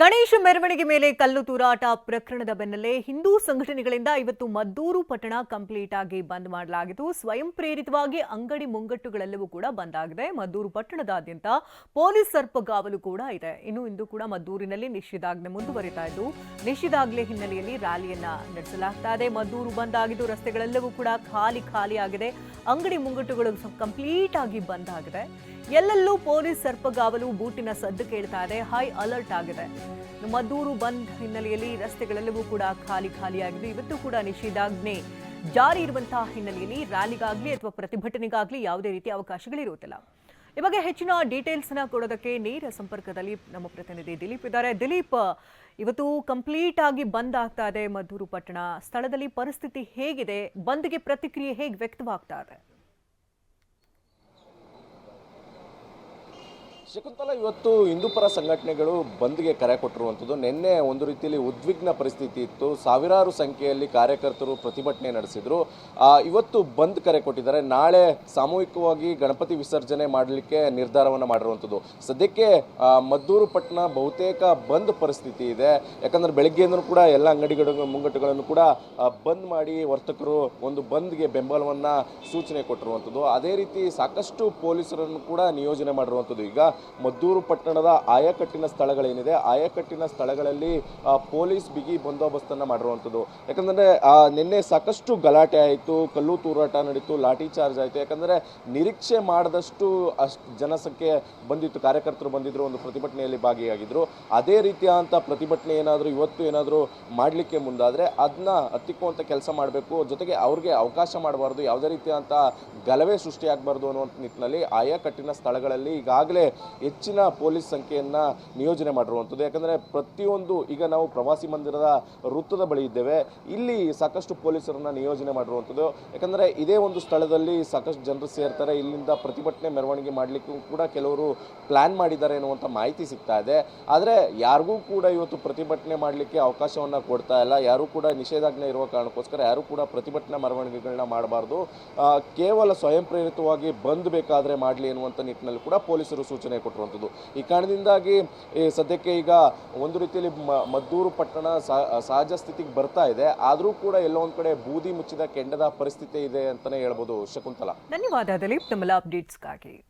ಗಣೇಶ ಮೆರವಣಿಗೆ ಮೇಲೆ ಕಲ್ಲು ತೂರಾಟ ಪ್ರಕರಣದ ಬೆನ್ನಲ್ಲೇ ಹಿಂದೂ ಸಂಘಟನೆಗಳಿಂದ ಇವತ್ತು ಮದ್ದೂರು ಪಟ್ಟಣ ಕಂಪ್ಲೀಟ್ ಆಗಿ ಬಂದ್ ಮಾಡಲಾಗಿದ್ದು ಸ್ವಯಂ ಪ್ರೇರಿತವಾಗಿ ಅಂಗಡಿ ಮುಂಗಟ್ಟುಗಳೆಲ್ಲವೂ ಕೂಡ ಬಂದ್ ಆಗಿದೆ ಮದ್ದೂರು ಪಟ್ಟಣದಾದ್ಯಂತ ಪೊಲೀಸ್ ಸರ್ಪಗಾವಲು ಕೂಡ ಇದೆ. ಇನ್ನು ಇಂದು ಕೂಡ ಮದ್ದೂರಿನಲ್ಲಿ ನಿಷೇಧಾಜ್ಞೆ ಮುಂದುವರಿತಾ ಇದ್ದು, ನಿಷೇಧಾಜ್ಞೆ ಹಿನ್ನೆಲೆಯಲ್ಲಿ ರ್ಯಾಲಿಯನ್ನ ನಡೆಸಲಾಗ್ತಾ ಇದೆ. ಮದ್ದೂರು ಬಂದ್ ಆಗಿದ್ದು ರಸ್ತೆಗಳೆಲ್ಲವೂ ಕೂಡ ಖಾಲಿ ಖಾಲಿ ಆಗಿದೆ. ಅಂಗಡಿ ಮುಂಗಟ್ಟುಗಳು ಕಂಪ್ಲೀಟ್ ಆಗಿ ಬಂದ್ ಆಗಿದೆ. ಎಲ್ಲೆಲ್ಲೂ ಪೊಲೀಸ್ ಸರ್ಪಗಾವಲು ಬೂಟಿನ ಸದ್ದು ಕೇಳ್ತಾ ಇದೆ. ಹೈ ಅಲರ್ಟ್ ಆಗಿದೆ. ಮದ್ದೂರು ಬಂದ್ ಹಿನ್ನೆಲೆಯಲ್ಲಿ ರಸ್ತೆಗಳೆಲ್ಲವೂ ಕೂಡ ಖಾಲಿ ಖಾಲಿಯಾಗಿದೆ ಇವತ್ತು ಕೂಡ ನಿಷೇಧಾಜ್ಞೆ ಜಾರಿ ಇರುವಂತಹ ಹಿನ್ನೆಲೆಯಲ್ಲಿ ರ್ಯಾಲಿಗಾಗ್ಲಿ ಅಥವಾ ಪ್ರತಿಭಟನೆಗಾಗ್ಲಿ ಯಾವುದೇ ರೀತಿಯ ಅವಕಾಶಗಳಿರುವುದಿಲ್ಲ ಈ ಬಗ್ಗೆ ಹೆಚ್ಚಿನ ಡೀಟೇಲ್ಸ್ನ ಕೊಡೋದಕ್ಕೆ ನೇರ ಸಂಪರ್ಕದಲ್ಲಿ ನಮ್ಮ ಪ್ರತಿನಿಧಿ ದಿಲೀಪ್ ಇದ್ದಾರೆ. ದಿಲೀಪ್, ಇವತ್ತು ಕಂಪ್ಲೀಟ್ ಆಗಿ ಬಂದ್ ಆಗ್ತಾ ಇದೆ ಮದ್ದೂರು ಪಟ್ಟಣ. ಸ್ಥಳದಲ್ಲಿ ಪರಿಸ್ಥಿತಿ ಹೇಗಿದೆ? ಬಂದ್ಗೆ ಪ್ರತಿಕ್ರಿಯೆ ಹೇಗೆ ವ್ಯಕ್ತವಾಗ್ತಾ ಇದೆ? ಶಕುಂತಲ ಇವತ್ತು ಹಿಂದೂಪರ ಸಂಘಟನೆಗಳು ಬಂದ್ಗೆ ಕರೆ ಕೊಟ್ಟಿರುವಂಥದ್ದು. ನಿನ್ನೆ ಒಂದು ರೀತಿಯಲ್ಲಿ ಉದ್ವಿಗ್ನ ಪರಿಸ್ಥಿತಿ ಇತ್ತು. ಸಾವಿರಾರು ಸಂಖ್ಯೆಯಲ್ಲಿ ಕಾರ್ಯಕರ್ತರು ಪ್ರತಿಭಟನೆ ನಡೆಸಿದ್ರು. ಇವತ್ತು ಬಂದ್ ಕರೆ ಕೊಟ್ಟಿದ್ದಾರೆ. ನಾಳೆ ಸಾಮೂಹಿಕವಾಗಿ ಗಣಪತಿ ವಿಸರ್ಜನೆ ಮಾಡಲಿಕ್ಕೆ ನಿರ್ಧಾರವನ್ನು ಮಾಡಿರುವಂಥದ್ದು. ಸದ್ಯಕ್ಕೆ ಮದ್ದೂರು ಪಟ್ಟಣ ಬಹುತೇಕ ಬಂದ್ ಪರಿಸ್ಥಿತಿ ಇದೆ. ಯಾಕಂದ್ರೆ ಬೆಳಗ್ಗೆಯಿಂದಲೂ ಕೂಡ ಎಲ್ಲ ಅಂಗಡಿಗಳ, ಮುಂಗಟ್ಟುಗಳನ್ನು ಕೂಡ ಬಂದ್ ಮಾಡಿ ವರ್ತಕರು ಒಂದು ಬಂದ್ಗೆ ಬೆಂಬಲವನ್ನ ಸೂಚನೆ ಕೊಟ್ಟಿರುವಂಥದ್ದು. ಅದೇ ರೀತಿ ಸಾಕಷ್ಟು ಪೊಲೀಸರನ್ನು ಕೂಡ ನಿಯೋಜನೆ ಮಾಡಿರುವಂಥದ್ದು. ಈಗ ಮದ್ದೂರು ಪಟ್ಟಣದ ಆಯಕಟ್ಟಿನ ಸ್ಥಳಗಳೇನಿದೆ, ಆಯಕಟ್ಟಿನ ಸ್ಥಳಗಳಲ್ಲಿ ಪೊಲೀಸ್ ಬಿಗಿ ಬಂದೋಬಸ್ತನ್ನು ಮಾಡಿರುವಂಥದ್ದು. ಯಾಕಂದ್ರೆ ನಿನ್ನೆ ಸಾಕಷ್ಟು ಗಲಾಟೆ ಆಯಿತು, ಕಲ್ಲು ತೂರಾಟ ನಡೀತು, ಲಾಠಿ ಚಾರ್ಜ್ ಆಯಿತು. ಯಾಕಂದ್ರೆ, ನಿರೀಕ್ಷೆ ಮಾಡಿದಷ್ಟು ಅಷ್ಟು ಜನಸಂಖ್ಯೆ ಬಂದಿತ್ತು, ಕಾರ್ಯಕರ್ತರು ಬಂದಿದ್ದರು ಒಂದು ಪ್ರತಿಭಟನೆಯಲ್ಲಿ ಭಾಗಿಯಾಗಿದ್ರು. ಅದೇ ರೀತಿಯಾದಂಥ ಪ್ರತಿಭಟನೆ ಏನಾದರೂ, ಇವತ್ತು ಏನಾದರೂ ಮಾಡಲಿಕ್ಕೆ ಮುಂದಾದರೆ ಅದನ್ನ ಹತ್ತಿಕ್ಕುವಂಥ ಕೆಲಸ ಮಾಡಬೇಕು. ಜೊತೆಗೆ ಅವ್ರಿಗೆ ಅವಕಾಶ ಮಾಡಬಾರ್ದು. ಯಾವುದೇ ರೀತಿಯಾದಂಥ ಗಲಭೆ ಸೃಷ್ಟಿಯಾಗಬಾರ್ದು ಅನ್ನುವಂಥ ನಿಟ್ಟಿನಲ್ಲಿ ಆಯಾ ಕಟ್ಟಿನ ಸ್ಥಳಗಳಲ್ಲಿ ಈಗಾಗಲೇ ಹೆಚ್ಚಿನ ಪೊಲೀಸ್ ಸಂಖ್ಯೆಯನ್ನು ನಿಯೋಜನೆ ಮಾಡಿರುವಂಥದ್ದು. ಯಾಕಂದರೆ ಪ್ರತಿಯೊಂದು ಈಗ ನಾವು ಪ್ರವಾಸಿ ಮಂದಿರದ ವೃತ್ತದ ಬಳಿ ಇದ್ದೇವೆ. ಇಲ್ಲಿ ಸಾಕಷ್ಟು ಪೊಲೀಸರನ್ನು ನಿಯೋಜನೆ ಮಾಡಿರುವಂಥದ್ದು. ಯಾಕಂದರೆ ಇದೇ ಒಂದು ಸ್ಥಳದಲ್ಲಿ ಸಾಕಷ್ಟು ಜನರು ಸೇರ್ತಾರೆ. ಇಲ್ಲಿಂದ ಪ್ರತಿಭಟನೆ ಮೆರವಣಿಗೆ ಮಾಡಲಿಕ್ಕೂ ಕೂಡ ಕೆಲವರು ಪ್ಲ್ಯಾನ್ ಮಾಡಿದ್ದಾರೆ ಎನ್ನುವಂಥ ಮಾಹಿತಿ ಸಿಗ್ತಾ ಇದೆ. ಆದರೆ ಯಾರಿಗೂ ಕೂಡ ಇವತ್ತು ಪ್ರತಿಭಟನೆ ಮಾಡಲಿಕ್ಕೆ ಅವಕಾಶವನ್ನು ಕೊಡ್ತಾ ಇಲ್ಲ. ಯಾರೂ ಕೂಡ ನಿಷೇಧಾಜ್ಞೆ ಇರುವ ಕಾರಣಕ್ಕೋಸ್ಕರ ಯಾರೂ ಕೂಡ ಪ್ರತಿಭಟನಾ ಮೆರವಣಿಗೆಗಳನ್ನ ಮಾಡಬಾರ್ದು. ಕೇವಲ ಸ್ವಯಂ ಪ್ರೇರಿತವಾಗಿ ಬಂದ್ ಬೇಕಾದರೆ ಮಾಡಲಿ ಎನ್ನುವಂಥ ನಿಟ್ಟಿನಲ್ಲಿ ಕೂಡ ಪೊಲೀಸರು ಸೂಚನೆ ಕೊಟ್ಟಿರುವಂಥದ್ದು ಈ ಕಾರಣದಿಂದಾಗಿ ಸದ್ಯಕ್ಕೆ ಈಗ ಒಂದು ರೀತಿಯಲ್ಲಿ ಮದ್ದೂರು ಪಟ್ಟಣ ಸಹ- ಸಹಜ ಸ್ಥಿತಿಗೆ ಬರ್ತಾ ಇದೆ. ಆದರೂ ಕೂಡ ಎಲ್ಲೋ ಒಂದು ಕಡೆ ಬೂದಿ ಮುಚ್ಚಿದ ಕೆಂಡದ ಪರಿಸ್ಥಿತಿ ಇದೆ ಅಂತಲೇ ಹೇಳ್ಬೋದು ಶಕುಂತಲಾ. ಧನ್ಯವಾದ ದಿಲೀಪ್ ತಮ್ಮ ಅಪ್ಡೇಟ್ಸ್ಗಾಗಿ.